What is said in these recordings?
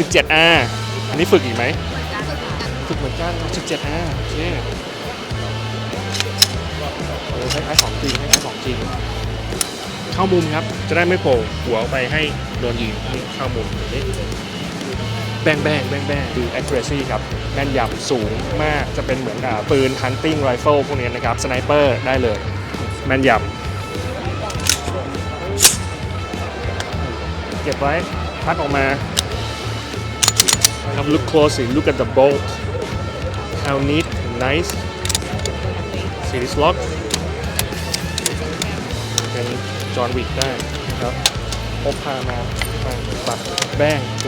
17R อันนี้ฝึกอีกไหมฝึกเหมือนกัน 17R โอเคโอ้คล้ายๆของจริงคล้ายๆของจริง เข้ามุมครับ จะได้ไม่โผล่หัวออกไปให้โดนยิงนี่เข้ามุมแบบนี้แบงแบงแบงแบงดู accuracy ครับแม่นยำสูงมากจะเป็นเหมือนอ่าปืน hunting rifle พวกนี้นะครับ สไนเปอร์ได้เลย แม่นยำเก็บไว้พัดออกมา ครับ look closely look at the bolt how neat nice see this lock เป็นจอห์นวิกได้นะครับพกพามามาปัดแบ้งโก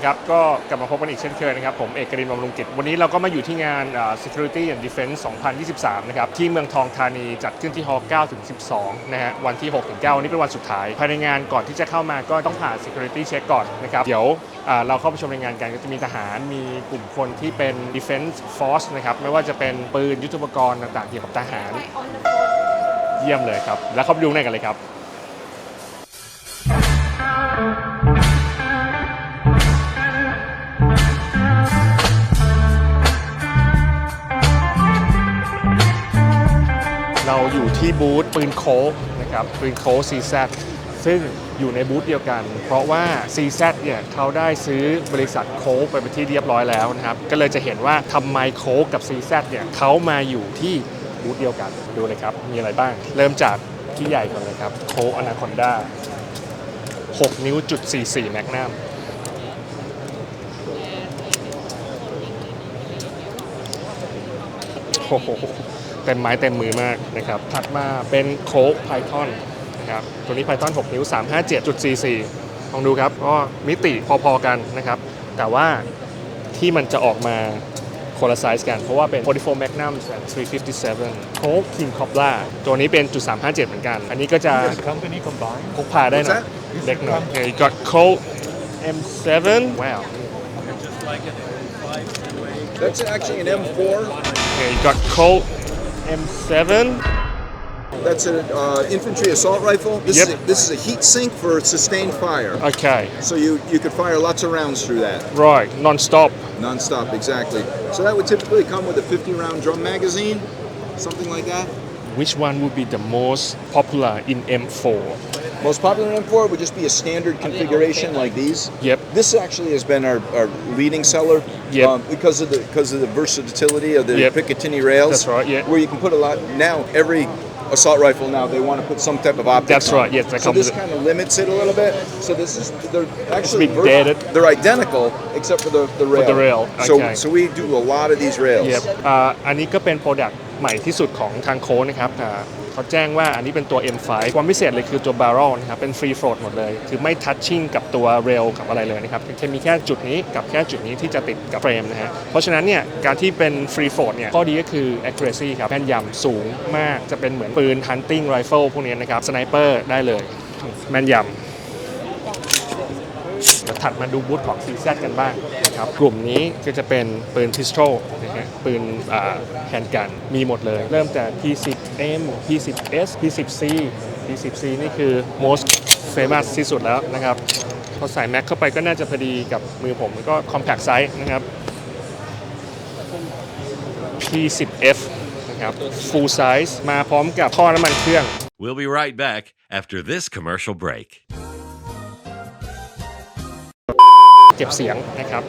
ดีครับ ก็กลับมาพบกันอีกเช่นเคยนะครับ ผมเอกกรินบำรุงกิจ วันนี้เราก็มาอยู่ที่งาน Security and Defense 2023 นะครับ ที่เมืองทองธานีจัดขึ้นที่ฮอ9ถึง 12 นะฮะ วันที่ 6 ถึง 9 วันนี้เป็นวันสุดท้าย ภายในงานก่อนที่จะเข้ามาก็ต้องผ่าน Security Check ก่อนนะครับ เดี๋ยวเราเข้าไปชมในงานกันก็จะมีทหาร มีกลุ่มคนที่เป็น Defense Force นะครับ ไม่ว่าจะเป็นปืนยุทโธปกรณ์ต่างๆ เกี่ยวกับทหาร เยี่ยมเลยครับ แล้วเข้าไปดูในกันเลยครับ ที่บูธปืนโค้กนะครับปืนโค้ก CZ ซึ่งอยู่ในบูธเดียวกัน เพราะว่า CZ เนี่ยเขาได้ซื้อบริษัทโค้กไปเป็นที่เรียบร้อยแล้วนะครับ ก็เลยจะเห็นว่าทำไมโค้กกับ CZ เนี่ยเขามาอยู่ที่บูธเดียวกันดูเลยครับ มีอะไรบ้าง เริ่มจากที่ใหญ่ก่อนเลยครับโค้กอนาคอนด้า6นิ้วจุด44แมกนัมโอ้โห ต็มไม้เต็มมือมากนะครับ ถัดมาเป็นโค้กไพทอนนะครับ ตัวนี้ไพทอน6นิ้ว 357.44ลองดูครับ ก็มิติพอๆกันนะครับ แต่ว่าที่มันจะออกมาคนละไซส์กัน เพราะว่าเป็น 44 Magnum 357 โค้ก King Cobra ตัวนี้เป็นจุด357 เหมือนกัน อันนี้ก็จะ This company combined? พกพาได้หน่อยเล็กหน่อย Okay you got Colt M7 wow That's actually an M4. Okay you got Colt M7 That's an uh, infantry assault rifle. This, Yep. is a, this is a heat sink for sustained fire. Okay So you, you could fire lots of rounds through that, right non-stop non-stop, exactly. So that would typically come with a 50-round drum magazine, something like that. Which one would be the most popular in M4? Most popular M4 would just be a standard configuration like these. Yep. This actually has been our, our leading seller Yep. um, because of the because of the versatility of the Yep. Picatinny rails. That's right, yeah. Where you can put a lot. Now every assault rifle now they want to put some type of optics. That's on right, it. yes, that So comes this with- kind of limits it a little bit. So this is they're actually be ver- dated. they're identical except for the the rail. the rail, So okay. so we do a lot of these rails. Yep อ่าอันนี้ก็เป็นโปรดักต์ใหม่ที่สุดของทางโค้ดนะครับอ่า เขาแจ้งว่าอันนี้เป็นตัว M5 ความพิเศษเลยคือตัว barrel นะครับเป็น free float หมดเลย คือไม่ touching กับตัว rail กับอะไรเลยนะครับแค่มีแค่จุดนี้กับแค่จุดนี้ที่จะติดกับเฟรมนะฮะเพราะฉะนั้นเนี่ยการที่เป็น free float เนี่ยข้อดีก็คือ accuracy ครับแม่นยำสูงมากจะเป็นเหมือนปืน hunting rifle พวกนี้นะครับ sniper ได้เลยแม่นยำถัดมาดูบูธของ CZ กันบ้าง นะครับกลุ่มนี้ก็จะเป็นปืนพิสโตลนะฮะปืนแฮนด์กันมีหมดเลย เริ่มจาก P10M P10S P10C P10C นี่คือ most famous ที่สุดแล้วนะครับพอใส่แม็กเข้าไปก็น่าจะพอดีกับมือผมก็ compact size นะครับ P10F นะครับ full size มาพร้อมกับท่อน้ำมันเครื่อง We'll be right back after this commercial break. เก็บเสียงนะครับ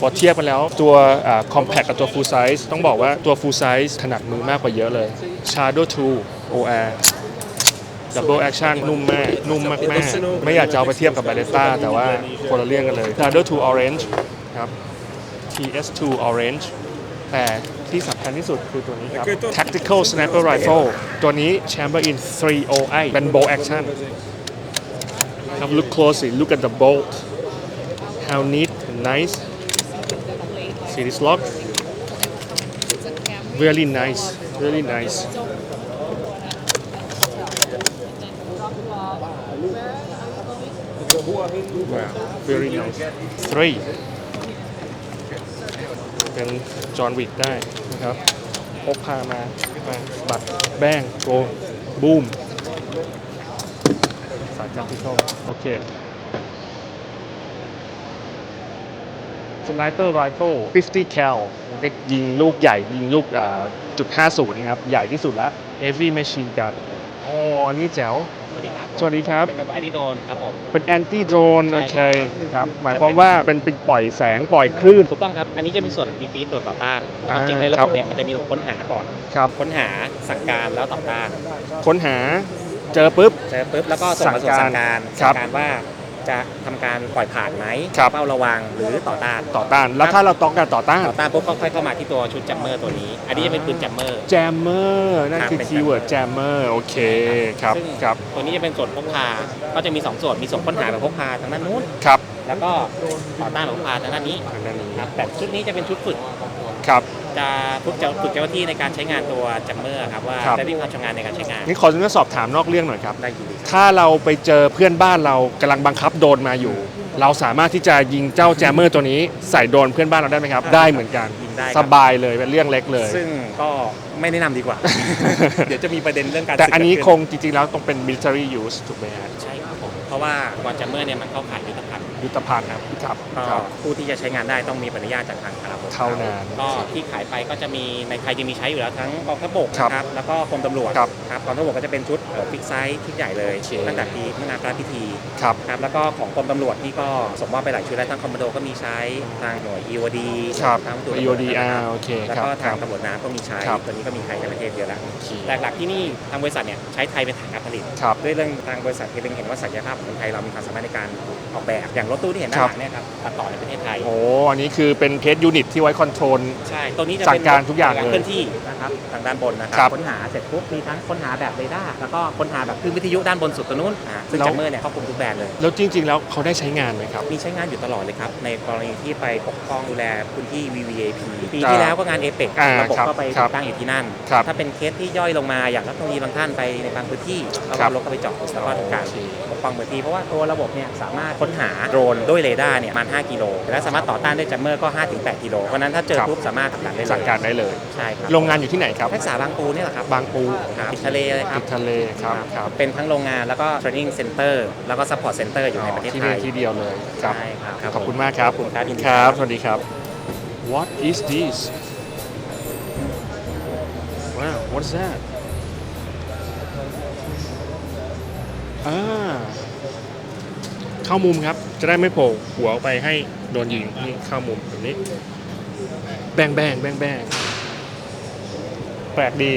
พอเทียบกันแล้วตัวอ่า compact กับตัว full size ต้องบอกว่าตัว full size ถนัดมือมากกว่าเยอะเลย Shadow 2 OR Double Action นุ่มมาก นุ่มมากๆไม่อยากจะเอาไปเทียบกับ Beretta แต่ว่าคนละเรื่องกันเลย Shadow 2 Orange ครับ TS2 Orange แต่ที่สำคัญที่สุดคือตัวนี้ครับ Tactical Sniper Rifle ตัวนี้ Chamber in 308เป็น bow action Have a look closely. Look at the bolt. How neat and nice. See this lock? Really nice. Really nice. wow very nice three เป็นจอห์นวิกได้นะครับพกพามามาบัตรแบงโกบูมสายการพิโโอเค ไนเปอร์ไรเฟิล50 cal เด็กยิงลูกใหญ่ยิงลูกอ่าจุด50นะครับ ใหญ่ที่สุดแล้ว heavy machine gun อ๋ออันนี้แจ๋วสวัสดีครับสวัสดีครับเป็นแบบแอนติโดนครับผมเป็นแอนตี้โดรนโอเคใช่ครับ หมายความว่าเป็นเป็นปล่อยแสงปล่อยคลื่น ถูกต้องครับ อันนี้จะมีส่วนดีฟีตส่วนต่อต้านอ่าจริงๆในระครับบบเนี่ยมันจะมีระบบค้นหาก่อนครับค้นหาสั่งการแล้วต่อต้าน ค้นหาเจอปุ๊บ เจอปุ๊บแล้วก็ส่งมาสู่สั่สั่งงกาการรครับสั่งการว่า จะทำการปล่อยผ่านไหมครับเฝ้าระวังหรือต่อต้านต่อต้าน แล้วถ้าเราต้องการต่อต้านต่อต้านปุ๊บก็ค่อยเข้ามาที่ตัวชุดจัมเมอร์ตัวนี้ อันนี้จะเป็นปืนจัมเมอร์แจมเมอร์นั่นครับคือเป็นคีย์เวิร์ดแจมเมอร์โอเคครับซึ่งครับตัวนี้จะเป็นส่วนพกพาก็จะมีสองส่วนมีส่วนค้นหาแบบพกพาทางด้านนู้นครับแล้วก็ต่อต้านแบบพกพาทางด้านนี้ทางด้านนี้ครับแต่ชุดนี้จะเป็นชุดฝึก ครับ จะฝึกเจ้าฝึกเจ้าหน้าที่ในการใช้งานตัวจัมเมอร์ครับว่าครับได้มีความชำนาญในการใช้งานนี่ขออนุญาตสอบถามนอกเรื่องหน่อยครับ ได้ยินดีครับถ้าเราไปเจอเพื่อนบ้านเรากำลังบังคับโดรนมาอยู่ เราสามารถที่จะยิงเจ้าแจมเมอร์ตัวนี้ใส่โดรนเพื่อนบ้านเราได้ไหมครับ ได้เหมือนกัน ยิงได้ครับสบายเลยเป็นเรื่องเล็กเลย ซึ่งก็ไม่แนะนำดีกว่า เดี๋ยวจะมีประเด็นเรื่องการแต่อันนี้ศึกคเกิดงจริงๆแล้วต้องเป็น military use ถูกไหมฮะขึ้นใช่ครับผมเพราะว่าก่อนจัมเมอร์เนี่ยมันเข้าข่ายยุทธภัณฑ์ ยุทธภัณฑ์ครับครับก็ครับ ผู้ที่จะใช้งานได้ต้องมีใบอนุญาตจากทางคาราบเท่านั้น ก็ที่ขายไปก็จะมีในไทยจะมีใช้อยู่แล้วทั้งกองทัพบกครับนะครับแล้วก็กรมตำรวจครับครับกองทัพบกก็จะเป็นชุดฟิกไซส์ชุดใหญ่เลยโอเค ตั้งแต่ปีเมื่องานพระราชพิธีครับ ครับแล้วก็ของกรมตำรวจนี่ก็ส่งมอบไปหลายชุดแล้วทั้งคอมมานโดก็มีใช้ทางหน่วย EOD ครับทางตำรวจ EOD อ่าโอเคแล้วครับก็คทารังบ ตำรวจน้ำก็มีใช้ครับ ตัวนี้ก็มีใช้ในประเทศเยอะแล้วโอเคแต่หลักๆที่นี่ทางบริษัทเนี่ยใช้ไทยเป็นฐานการผลิต ครับ ด้วยเรื่องทางบริษัทเล็งเห็นว่าศักยภาพของคนไทยเรามีความสามารถในการออกแบบอย่างรถตู้ที่เห็นด้านหลังเนี่ยครับตัดต่อในประเทศไทย โอ้อันนี้คือเป็นเพจยูนิตที่ไว้คอนโทรล ใช่ ตัวนี้จะสั่เป็นงการทุกอย่างสั่เลยเคลื่อนที่นะครับทางด้านบนนะคครัรับค้นหาเสร็จปุ๊บมีทั้งค้นหาแบบเรดาร์แล้วก็ค้นหาแบบคลื่นวิทยุด้านบนสุดตัวนู้นอ่าซึ่งแล้ว จัมเมอร์เนี่ยครอบคลุมทุกแบรนด์เลย แล้วจริง ๆ แล้วเขาได้ใช้งานไหมครับ มีใช้งานอยู่ตลอดเลยครับ ในกรณีที่ไปปกป้องดูแลพื้นที่ VVAP ปีอ่าที่แล้วก็งานเอเปกอ่าระบบครับก็ไปครัติบดตั้งอยู่ที่นั่น ครับ ถ้าเป็นเคสที่ย่อยลงมาอย่างรัฐมนตรีบางท่านไปในบางพื้นที่เราครัก็บรถเข้าไปจอดแล้วก็ทำการ โอเค ปกป้องพื้นที่เพราะว่าตัวระบบเนี่ยสามารถค้นหาโดรนด้วยเรดาร์เนี่ยประมาณ5กิโล และสามารถต่อต้านด้วยจัมเมอร์ก็ 5-8 กิโล เพราะฉะนั้นถ้าเจอครับปุ๊บสามารถทำการได้เลยสั่งการได้เลย ใช่ครับโรงงานอยู่ที่ไหนครับทักษะบางปูเนี่ยแหละครับบางปูครับติดทะเลเลยครัติบดทะเลครับครับเป็นทั้งโรงงานแล้วก็ training center แล้วก็ support center อยู่ในประเทศที่ไทนี่ยที่เดียวเลยครับ ใช่ครับขอบคุณมากครับ ขอบคุณครับยินดีคครัรับบสวัสดีครับ What is this Wow what's that อ่าเข้ามุมครับ จะได้ไม่โผล่หัวออกไปให้โดนยิงนี่เข้ามุมแบบนี้ แบงแบงแบงแบงแปลกดี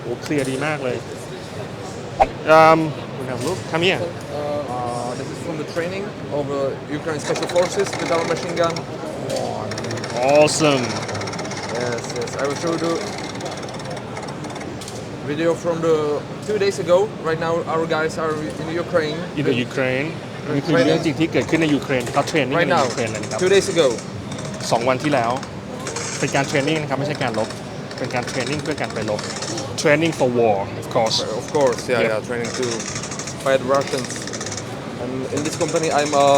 โอ้เคลียร์ดีมากเลยอืมคุณครับลูกทำเนี่ย Uh, this is from the training of uh, Ukraine Special Forces with our machine gun. awesome Yes, yes. I will show you the video from the two days ago. Right now, our guys are in Ukraine. in the Ukraine นี่คือเรื่องจริงที่เกิดขึ้นในยูเครนเขาเทรนนิ่ง Right ใน now, ยูเครนเลยนะครับ two days ago. สองวันที่แล้ว เป็นการเทรนนิ่งนะครับ ไม่ใช่การลบ เป็นการเทรนนิ่งเพื่อการไปลบ training for war of course Uh, Of course, yeah, Yeah. yeah, training to fight Russians. And in this company, I'm a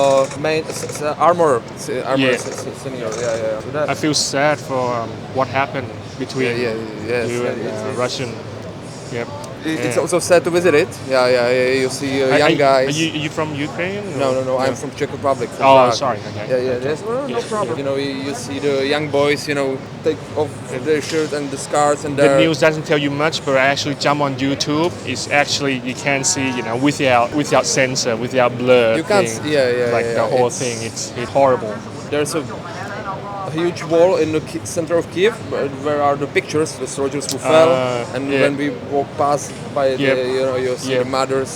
main s- s- armor, s- armor Yeah. s- s- senior. Yeah, yeah. So that, I feel sad for um, what happened between Yeah, yeah, yes, you yeah, and it's- uh, it's- Russian yep it's Yeah. also sad to visit it. Yeah, yeah, yeah. You see uh, young are, guys. Are you, are you from Ukraine? No, or- no, no. I'm from Czech Republic. from Oh, Prague. sorry. Okay. Yeah, yeah. There's well, no problem. You know, you, you see the young boys. You know, take off their shirt and the scarves and The news doesn't tell you much, but I actually jump on YouTube. It's actually you can see, you know, without without censor, without blur. You can't thing, yeah, yeah, Like yeah, the whole It's- thing. It's it's horrible. There's a, a huge wall in the ki- center of Kiev where, where are the pictures, the soldiers who fell, Uh, and yeah. when we walk past by Yep. the, you know, you see Yep. the mothers,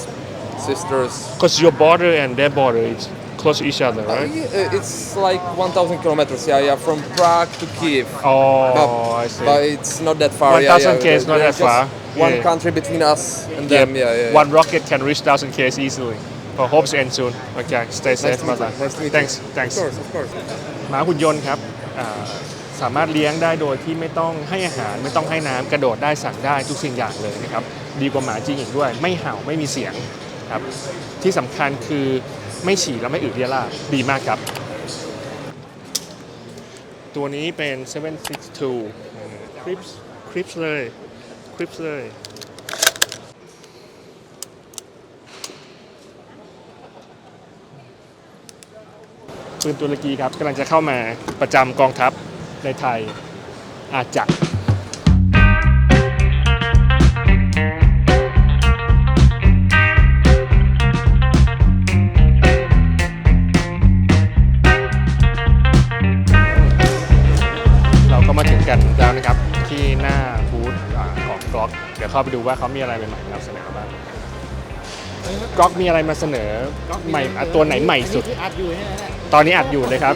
sisters. Because your border and their border is close to each other, Uh, right? yeah, it's like 1,000 kilometers. Yeah, yeah, from Prague to Kiev. Oh, But, I see. but it's not that far. 1,000 yeah, yeah. K is not There's that far. just One Yeah. country between us and Yep. them. Yeah, yeah. yeah. One rocket can reach thousand k's easily. But hope to end soon. Okay, stay safe, Nice to meet brother. you. Nice to meet you. Thanks, thanks. Of course, of course. หมาหุ่นยนต์ครับอ่า สามารถเลี้ยงได้โดยที่ไม่ต้องให้อาหารไม่ต้องให้น้ำกระโดดได้สั่งได้ทุกสิ่งอย่างเลยนะครับดีกว่าหมาจริงอีกด้วย ไม่เห่าไม่มีเสียงครับที่สำคัญคือไม่ฉี่แล้วไม่อึเรียราดีมากครับ ตัวนี้เป็น 762 คลิปส์คลิปส์เลยคลิปส์เลย ปืนตุรกีครับกำลังจะเข้ามาประจำกองทัพในไทยอาจจะเราก็มาถึงกันแล้วนะครับที่หน้าบูธของกล็อกเดี๋ยวเข้าไปดูว่าเขามีอะไรใหม่ๆนำเสนอบ้าง กล็อกมีอะไรมาเสนอใหม่อะตัวไหนใหม่สุดที่อัดอยู่นี่แหละตอนนี้อัดอยู่เลยครับ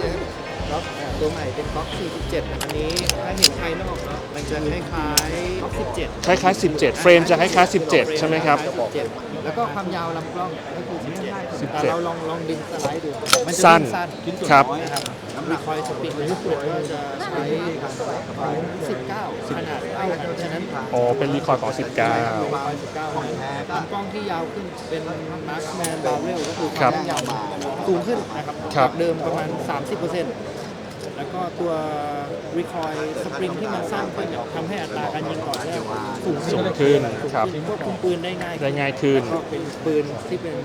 ล็อกอ่าตัวใหม่เป็นล็อก47 อันนี้ถ้าเห็นภายนอกเนาะมันจะคล้ายๆล็อก17คล้ายๆ17 เฟรมจะคล้ายๆ17 ใช่ไหมครับ 17แล้วก็ความยาวลำกล้องก็คือ17 17 แต่เราลองลองดึงสไลด์ดูมันจะสั้นดึงสั้นขึ้นส่วนครับน้อยนะครับน้ำหนักคอยสปริงเลยก็จะใช้ของ19ขนาดเท่ากันฉะนั้นอ๋อเป็นรีคอร์ดของ19คอย19ของแท้ลำกล้องที่ยาวขึ้นเป็นมาร์คแมนบาร์เรลก็คือครับยาวมาสูงขึ้นนะครับครับ จากเดิมประมาณ 30%แล้วก็ตัวรีคอยสปริงที่มันสั้นขึ้นเนี่ยทำให้อัตราการยิงก่อนแรกสูงสูงขึ้นครับควบคุมปืนได้ง่ายได้ง่ายขึ้น ก็เป็นปืนที่เป็น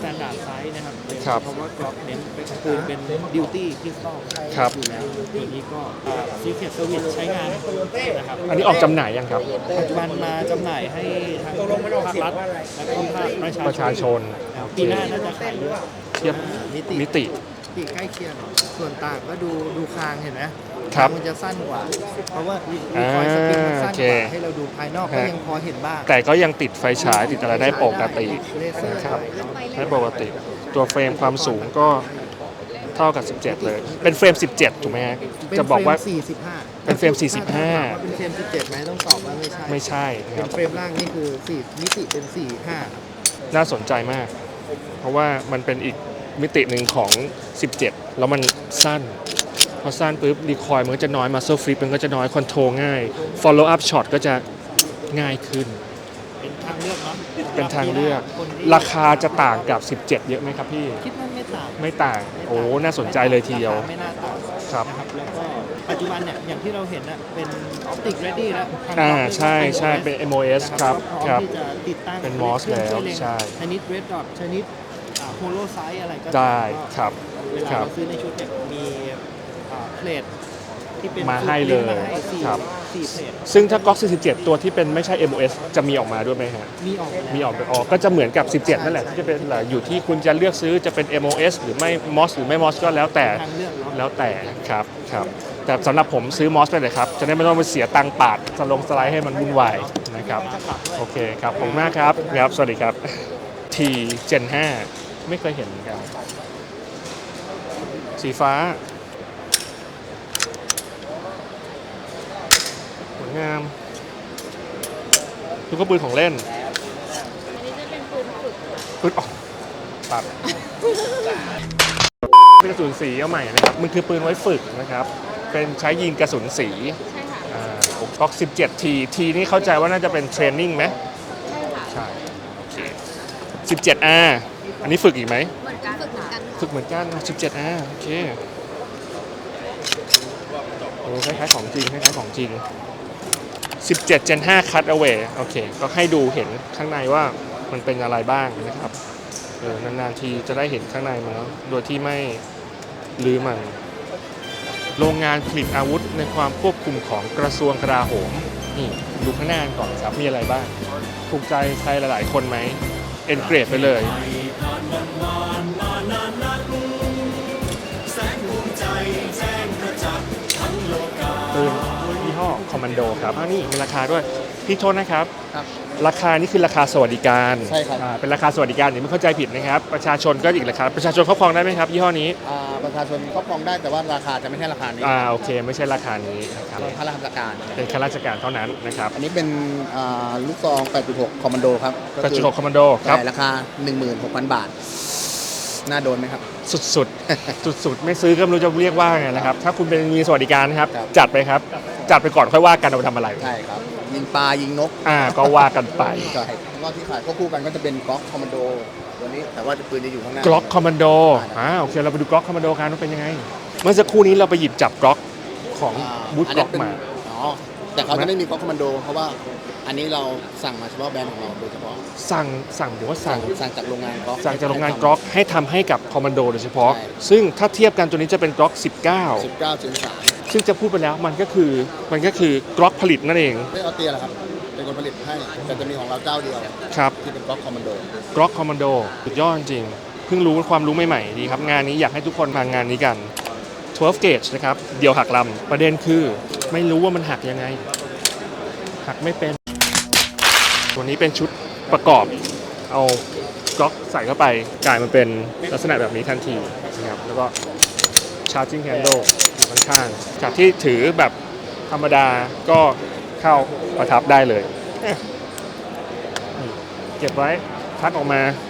s t ต n d า r d ไซส์นะครับครับเพราะว่ากล็อกเน้นเป็นปืนเป็นดิวตี้พิสตอลครับอยู่แล้วตัวนี้ก็ซีเคทเซอร์วิสใช้งานนะครับอันนี้ออกจำหน่ายยังครับปัจจุบันมาจำหน่ายให้ทางภาครัฐและก็ภาคประชาประชาชนปีหน้าน่าจะขายเยอะเทียบมิติมิติปีกใกล้เคียงส่วนต่างก็ดูดูคางเห็นไหม ครับงมันจะสั้นกว่า เพราะว่ารีอ่าคอยสปริงมันสั้นโอเคกว่าให้เราดูภายนอกก็ฮะยังพอเห็นบ้าง แต่ก็ยังติดไฟฉายติดอะไรได้ปกติเลเซอร์ครับได้ได้ปกติ ตัวเฟรมความสูงก็เท่ากับ 17 เลย เป็นเฟรม 17 ถูกไหมฮะเป็นจะบอกว่าเฟรม45 เป็นเฟรมถ้าถามว่า45 เป็นเฟรม 17ไหมต้องตอบว่าไม่ใช่ ไม่ใช่นะคเป็รันบเฟรมล่างนี่คือ4มิติเป็น 45 น่าสนใจมาก เพราะว่ามันเป็นอีกมิติหนึ่งของ 17 แล้วมันสั้น พอสั้นปุ๊บรีคอยมันก็จะน้อยมา s ซ e ฟลิปมันก็จะน้อยคอนโทรลง่าย follow up shot ก็จะง่ายขึ้น เป็นทางเลือกเนาะเป็นทางเลือก คนที่ราคาจะต่างกับ 17 เยอะไหมครับพี่ คิดว่าไม่ต่างไม่ต่าง โอ้ น่าสนใจเลยทีเดียว ราคาไม่น่าต่างครับ นะครับแล้วก็ปัจจุบันเนี่ยอย่างที่เราเห็นน่ะเป็นออปติกเรดี้แล้วทงอ่า Glock ใช่ใช่เป็น MOS ครับ ก็พคร้อรัมบที่จะติดตั้งเป็น MOS ครื่องช่ยแล้วเงใช่ ชนิดเรดดอทชนิดโฮโลไซส์อะไรก็ได้ก็ ครับ เวลาครับเราซื้อในชุดเนี่ยมีอ่า เพลทที่เป็นมาให้เลยมาให้สี่ครับ สี่เพลทซึ่งถ้า GOX 47 ตัวที่เป็นไม่ใช่ MOS จะมีออกมาด้วยไหมฮะ มีออกแล้ว มีออกเป็นออกก็จะเหมือนกับ 17 นั่นแหละที่จะเป็นแหละอยู่ที่คุณจะเลือกซื้อจะเป็น MOS หรือไม่ MOS หรือไม่ MOS ก็แล้วแต่ทางเลือกเนาะแล้วแต่ครับครับ แต่สำหรับผมซื้อ MOS ไปเลยครับ จะได้ไม่ต้องไปเสียตังค์ปาดสลงสไลด์ให้มันวุ่นวายนะครับโอเคครับขอบคุณมากครับครับ สวัสดีครับ T Gen 5ไม่เคยเห็นเหมือนกันสีฟ้าสวย งามลูกกระปืนของเล่นอันนี้จะเป็นปืนฝึกปืนออกตัดเป็นกระสุนสีเอาใหม่นะครับ มันคือปืนไว้ฝึกนะครับ เป็นใช้ยิงกระสุนสีใช่ค่ะอ่าก๊อก17 ทีทีนี่เข้าใจว่าน่าจะเป็นเทรนนิ่งไหมใช่ค่ะใช่โอเค 17R อันนี้ฝึกอีกไหม เหมือนกันฝึกเหมือนกันฝึกเหมือนกัน 17R โอเคโอ้คล้ายๆของจริงคล้ายๆของจริง 17 Gen 5 Cut Away โอเค ก็ให้ดูเห็นข้างในว่ามันเป็นอะไรบ้างนะครับเออนานๆทีจะได้เห็นข้างในมันเนอะโดยที่ไม่ลือมัน โรงงานผลิตอาวุธในความควบคุมของกระทรวงกลาโหม นี่ดูข้างหน้ากันก่อนครับ มีอะไรบ้าง ถูกใจใครหลายๆ คนไหม เอ็นเกรดไปเลย อคอมมานโดครับอ้าวนี่มีราคาด้วย พี่โทษนะครับ ครับ ราคานี่คือราคาสวัสดิการใช่ครับ อ่าเป็นราคาสวัสดิการอย่าไม่เข้าใจผิดนะครับ ประชาชนก็อีกราคา ประชาชนครอบครองได้ไหมครับยี่ห้อนี้ อ่าประชาชนครอบครองได้แต่ว่าราคาจะไม่ใช่ราคานี้อ่าโอเค ไม่ใช่ราคานี้นะครับเป็นข้าราชการเป็นข้าราชการเท่านั้นนะครับ อันนี้เป็นอ่าลูกซอง 8.6 คอมมานโดครับกระจุกคอมมานโดครับ แต่ราคา 16,000 บาท น่าโดนไหมครับ สุดๆสุดๆไม่ซื้อก็ไม่รู้จะเรียกว่าไงนะครับ ถ้าคุณเป็นมีสวัสดิการนะครับ ครับ จัดไปครับ จัดไปก่อนค่อยว่ากันเอาไปทำอะไร ใช่ครับ ยิงปลายิงนกอ่าก็ว่ากันไปใช่แล้วก็ที่ขายควบคู่กันก็จะเป็นก๊อกคอมมานโดตัวนี้แต่ว่าปืนจะอยู่ข้างหน้ากล็อกคอมมานโดอ่าโอเคเราไปดูกล็อกคอมมานโดกันว่าเป็นยังไง เมื่อสักครู่นี้เราไปหยิบจับกล็อกของอ่าบูธอันกล็นั้อนกเป็นมา อ๋อ แต่เขาจะไม่มีก๊อกคอมมานโด เพราะว่าอันนี้เราสั่งมาเฉพาะแบรนด์ของเราโดยเฉพาะสั่งสั่งหรือว่าสั่งสั่งจากโรงงานก๊อก สั่งจากโรงงานกล็อกให้ทำให้กับคอมมานโดโดยเฉพาะ ใช่ ซึ่งถ้าเทียบกันตัวนี้จะเป็นกล็อก 19เจน3 19ซึ่งจะพูดไปแล้วมันก็คือมันก็คือกล็อกผลิตนั่นเองไม่เอาเตียแหละครับเป็นคนผลิตให้แต่จะมีของเราเจ้าเดียวครับที่เป็นก๊อกคอมมานโด กล็อกคอมมานโดสุดยอดจริงๆเพิ่งรู้ความรู้ใหม่ๆดีครับงานนี้อยากให้ทุกคนมางานนี้กัน 12 gauge นะครับ เดียวหักลำ ประเด็นคือไม่รู้ว่ามันหักยังไง หักไม่เป็น ตัวนี้เป็นชุดประกอบ เอากล็อกใส่เข้าไปกลายมาเป็นลักษณะแบบนี้ทันทีนะครับ แล้วก็ charging handle อยู่ข้างๆจากที่ถือแบบธรรมดาก็เข้าประทับได้เลยเอ๊ะนี่เก็บไว้ทักออกมา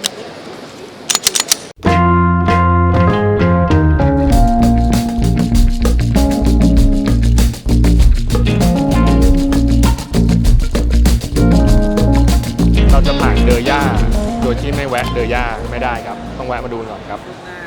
เรา ต้องแวะมาดูก่อนครับ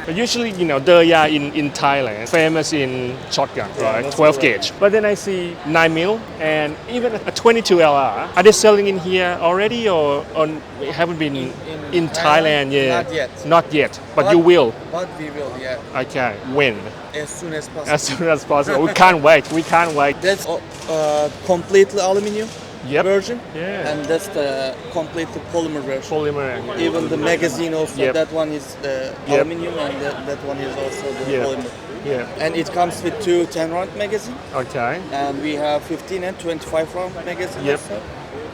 But usually, you know, Deya in, in Thailand, famous in shotgun, right? 12 gauge. But then I see 9 mil and even a 22 LR. Are they selling in here already or on, haven't been in, in Thailand? Thailand? Yeah. Not yet. Not yet. But, But- you will. But we will, yeah, Okay. When? as soon as possible. As soon as possible. We can't wait. We can't wait. That's uh, completely aluminium Yep. version, Yeah. and that's the completely polymer version. Polymer. Even the magazine also, Yep. that one is uh, the Yep. aluminium, and that, that one is also the Yep. polymer. Yeah. And it comes with two 10 round magazine, Okay. and we have 15 and 25 round magazine Yep. also.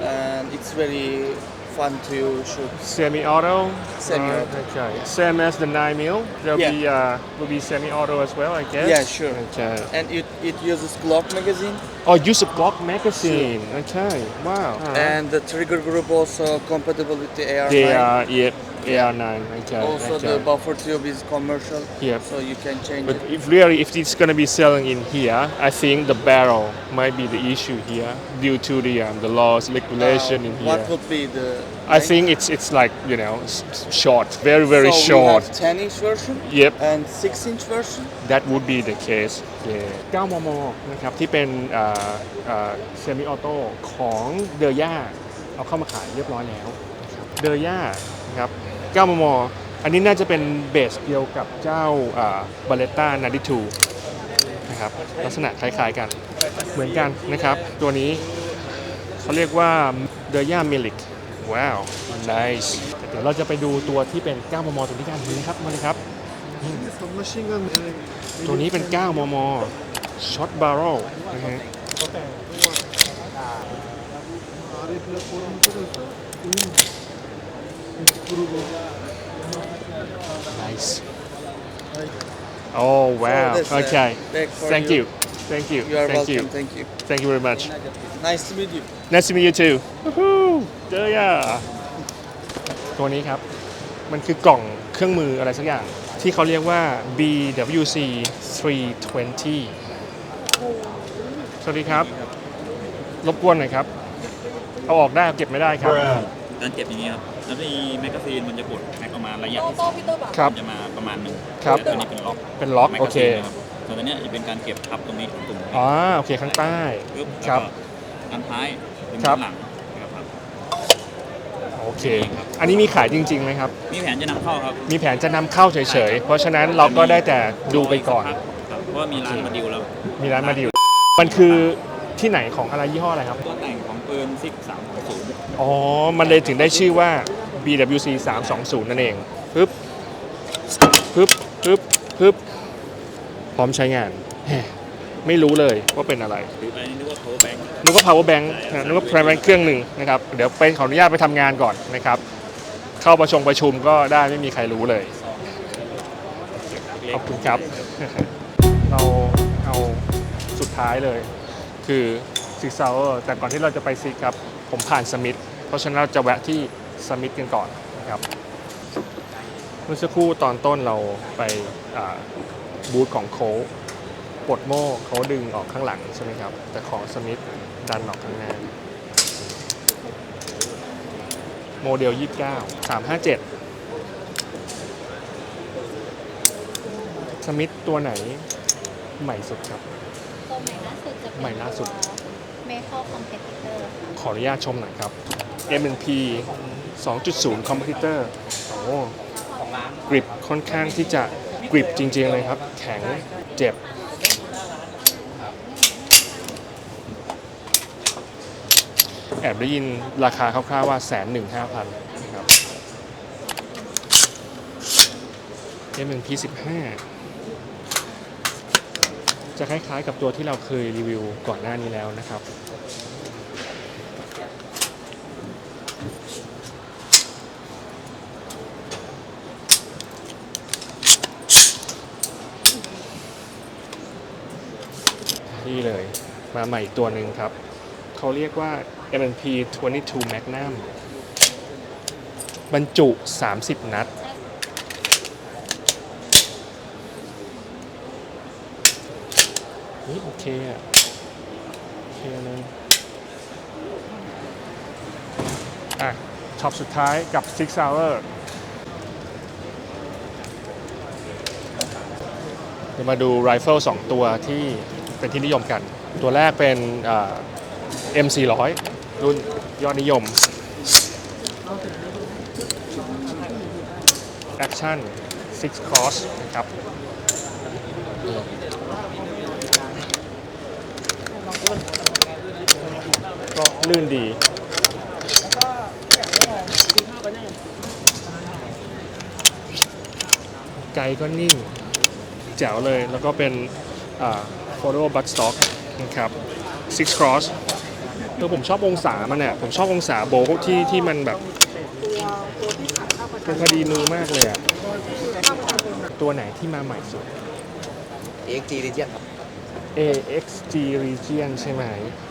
And it's very fun to shoot. Semi-auto. Semi-auto. Uh, okay. Same as the 9 mil. There'll Yeah. be uh, will be semi-auto as well, I guess. Yeah, sure. Okay. And it, it uses Glock magazine, Oh, use a Glock magazine. Okay. Wow. and the trigger group also compatible with the AR9. they are yep. AR9. Okay. Also, okay. the buffer tube is commercial, Yep. so you can change But it. if really, if it's gonna be selling in here, I think the barrel might be the issue here due to the um, the laws regulation Uh, in here. What would be the? I think it's it's like you know s- s- short, very very so short. We have 10 inch version Yep. and 6 inch version. That would be the case. Yeah. 9มม นะครับ ที่เป็นเซมิออโต้ของเดอย่าเอาเข้ามาขายเรียบร้อยแล้วเดอย่านะครับ 9 มม อันนี้น่าจะเป็นเบสเดียวกับเจ้าบาเลต้านาดิทูนะครับลักษณะคล้ายๆกันเหมือนกันนะครับ ตัวนี้เขาเรียกว่าเดอย่ามิลิก ว้าว nice เดี๋ยวเราจะไปดูตัวที่เป็น 9 มม ตัวนี้กันนะครับมาเลยครับ ตัวนี้เป็น 9 มม ช็อตบาร์เรลนะฮะ nice oh wow So that's, uh, okay back for thank you. you thank you You are thank welcome. you Thank you. thank you very much Nice to meet you. Nice to meet you too Woohoo เจออะตัวนี้ครับ มันคือกล่องเครื่องมืออะไรสักอย่าง ที่เขาเรียกว่า BWC 320 สวัสดีครับ รบกวนหน่อยครับ เอาออกได้เอาเก็บไม่ได้ครับ การเก็บอย่างนี้ครับแล้วมีแมกกาซีนมันจะปลดแม็กออกมาระยะที่โต้พี่เตอร์บอกครับจะมาประมาณหนึ่งครับแต่ตัวนี้เป็นล็อกเป็นล็อกแมกโอกาเคซีนนะครับส่วนตัวเนี้ยจะเป็นการเก็บทับตรงนี้ตรงนี้อ๋อโอเคข้างใต้ ปึ๊บครับแล้วก็ อันท้ายเป็นครับด้านหลังนะครับโอเค อันนี้มีขายจริงๆไหมครับ มีแผนจะนำเข้าครับมีแผนจะนำเข้าเฉยๆ เพราะฉะนั้นเราก็ได้แต่ดูไปก่อน ครับเพราะว่ามีร้านมาดิวแล้ว มีร้านมาดิวมันคือที่ไหนของอะไรยี่ห้ออะไรครับ ตัวแต่งของปืนซิกสามของศูนย์อ๋อ มันเลยถึงได้ชื่อว่า BWC 320นั่นเองปึ๊บปึ๊บปึ๊บปึ๊บพร้อมใช้งานแหม ไม่รู้เลยว่าเป็นอะไรหรืออะไรนี่นึกว่า power bank นึกว่า power bank นะนึกว่า power bank เครื่องหนึ่งนะครับเดี๋ยวไปขออนุญาตไปทำงานก่อนนะครับ เข้าประชงประชุมก็ได้ไม่มีใครรู้เลยขอบคุณครับ เราเอาสุดท้ายเลย คือซิกซาวแต่ก่อนที่เราจะไปซิกครับ ผมผ่านสมิธเพราะฉะนั้นเราจะแวะที่สมิธกันก่อนนะครับเมื่อสักครู่ตอนต้นเราไปอ่าบูธของโค้ก ปลดโม่เขาดึงออกข้างหลังใช่ไหมครับ แต่ของสมิธดันออกข้างหน้า โมเดล 29 357 สมิธตัวไหนใหม่สุดครับ ตัวใหม่ล่าสุดจะเป็นใหม่ล่าสุดเมทัลคอมเพติเตอร์ขออนุญาตชมหน่อยครับ M&P 2.0 Competitor โอ้กริปค่อนข้างที่จะกริปจริงๆเลยครับ แข็งเจ็บ แอบได้ยินราคาคร่าวๆว่าแสนหนึ่งห้าพันครับ M&P 15จะคล้ายๆกับตัวที่เราเคยรีวิวก่อนหน้านี้แล้วนะครับนี่เลยมาใหม่อีกตัวหนึ่งครับ เขาเรียกว่า M&P 22 Magnum บรรจุ 30 นัด นี่โอเคอะ โอเคเลยอะช็อปสุดท้ายกับ Six Hour เดี๋ยวมาดูไรเฟิล2ตัวที่เป็นที่นิยมกัน ตัวแรกเป็นอ่า M400 รุ่นยอดนิยม Action Six Cross นะครับก็ลื่นดีไกลก็นิ่ง แจ๋วเลย แล้วก็เป็นอ่า photo butt stock นะครับ six cross คือผมชอบองศามันเนี่ยผมชอบองศาโบว์ที่ที่มันแบบเป็นพอดีมือมากเลยอะตัวไหนที่มาใหม่สุด AXG Region ครับ AXG Region ใช่ไหม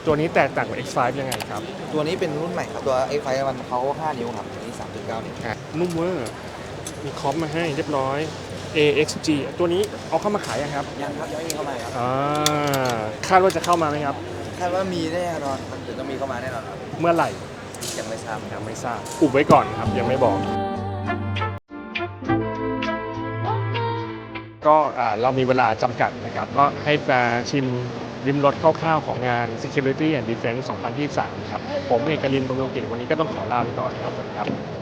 ตัวนี้แตกต่างกับ X5 ยังไงครับ ตัวนี้เป็นรุ่นใหม่ครับ ตัว A5 มันเขา5นิ้วครับอันนี้3.9นิ้วอะนุ่มเวอร์ มีคอมมาให้เรียบร้อย AXG ตัวนี้เอาเข้ามาขายยังครับ ยังครับยังไม่มีเข้ามาครับ อ่า คาดว่าจะเข้ามาไหมครับ คาดว่ามีแน่นอนครับเดี๋ยวต้องมีเข้ามาแน่นอนครับเมื่อไหร่ ยังไม่ทราบยังไม่ทราบ อุบไว้ก่อนครับ ยังไม่บอก ก็อ่าเรามีเวลาจำกัดนะครับ ก็ให้มาชิมริมรถคร่าวๆของงาน Security and Defense 2023 ครับ ผมเอกลินบำรุงกิจวันนี้ก็ต้องขอลาไปก่อนครับสวัสดีครับ